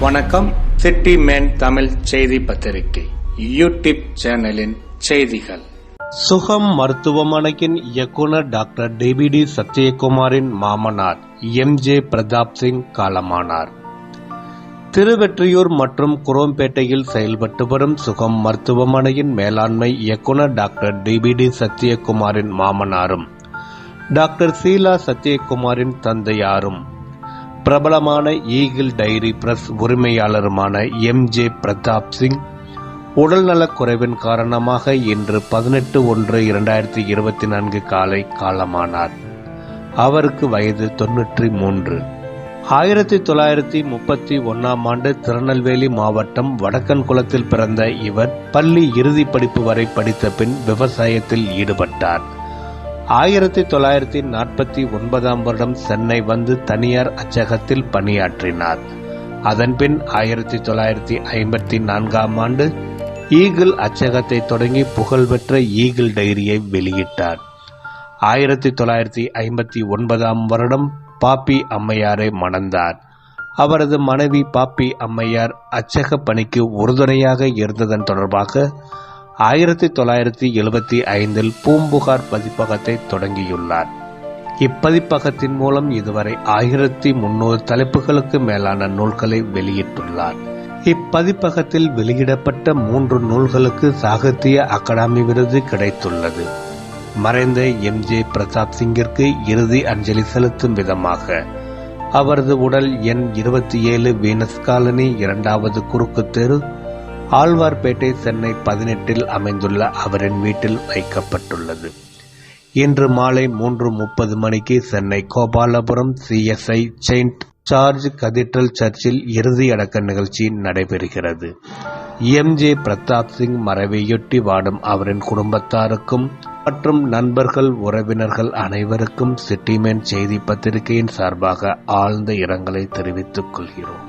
வணக்கம். City man Tamil செய்தி பத்திரிகை. யூடியூப் சேனலின் செய்திகள். சுகம் மருத்துவமனையின் இயக்குனர் டாக்டர் டிபிடி சத்யகுமாரின் மாமனார் எம். ஜே. பிரதாப் சிங் காலமானார். திருவெற்றியூர் மற்றும் குரோம்பேட்டையில் செயல்பட்டு வரும் சுகம் மருத்துவமனையின் மேலாண்மை இயக்குனர் டாக்டர் டிபிடி சத்யகுமாரின் மாமனாரும் டாக்டர் சீலா சத்யகுமாரின் தந்தையாரும் பிரபலமான ஈகிள் டைரி பிரஸ் உரிமையாளருமான எம் ஜே பிரதாப் சிங் உடல்நலக் குறைவின் காரணமாக இன்று பதினெட்டு ஒன்று இரண்டாயிரத்தி இருபத்தி நான்கு காலை காலமானார். அவருக்கு வயது தொன்னூற்றி மூன்று. ஆயிரத்தி தொள்ளாயிரத்தி முப்பத்தி ஒன்னாம் ஆண்டு திருநெல்வேலி மாவட்டம் வடக்கன்குளத்தில் பிறந்த இவர் பள்ளி இறுதி படிப்பு வரை படித்த பின் விவசாயத்தில் ஈடுபட்டார். ஆயிரத்தி தொள்ளாயிரத்தி நாற்பத்தி ஒன்பதாம் வருடம் சென்னை வந்து தனியார் அச்சகத்தில் பணியாற்றினார். அதன்பின் ஆயிரத்தி தொள்ளாயிரத்தி ஐம்பத்தி நான்காம் ஆண்டு ஈகிள் அச்சகத்தை தொடங்கி புகழ்பெற்ற ஈகிள் டைரியை வெளியிட்டார். ஆயிரத்தி தொள்ளாயிரத்தி ஐம்பத்தி ஒன்பதாம் வருடம் பாப்பி அம்மையாரை மணந்தார். அவரது மனைவி பாப்பி அம்மையார் அச்சக பணிக்கு உறுதுணையாக இருந்ததன் தொடர்பாக ஆயிரத்தி தொள்ளாயிரத்தி எழுபத்தி ஐந்தில் பூம்புகார் பதிப்பகத்தை தொடங்கியுள்ளார். இப்பதிப்பகத்தின் மூலம் இதுவரை ஆயிரத்தி முன்னூறு தலைப்புகளுக்கு மேலான நூல்களை வெளியிட்டுள்ளார். இப்பதிப்பகத்தில் வெளியிடப்பட்ட மூன்று நூல்களுக்கு சாகித்ய அகாடமி விருது கிடைத்துள்ளது. மறைந்த எம். ஜே. பிரதாப் சிங்கிற்கு இறுதி அஞ்சலி செலுத்தும் விதமாக அவரது உடல் எண் இருபத்தி ஏழு வீனஸ் காலனி இரண்டாவது குறுக்கு தெரு ஆழ்வார்பேட்டை சென்னை பதினெட்டில் அமைந்துள்ள அவரின் வீட்டில் வைக்கப்பட்டுள்ளது. இன்று மாலை மூன்று முப்பது மணிக்கு Chennai Gopalapuram CSI saint George cathedral சர்ச்சில் இறுதி அடக்க நிகழ்ச்சி நடைபெறுகிறது. எம். ஜே. பிரதாப் சிங் மறைவையொட்டி வாடும் அவரின் குடும்பத்தாருக்கும் மற்றும் நண்பர்கள் உறவினர்கள் அனைவருக்கும் சிட்டிமேன் செய்தி பத்திரிகையின் சார்பாக ஆழ்ந்த இரங்கலை தெரிவித்துக் கொள்கிறோம்.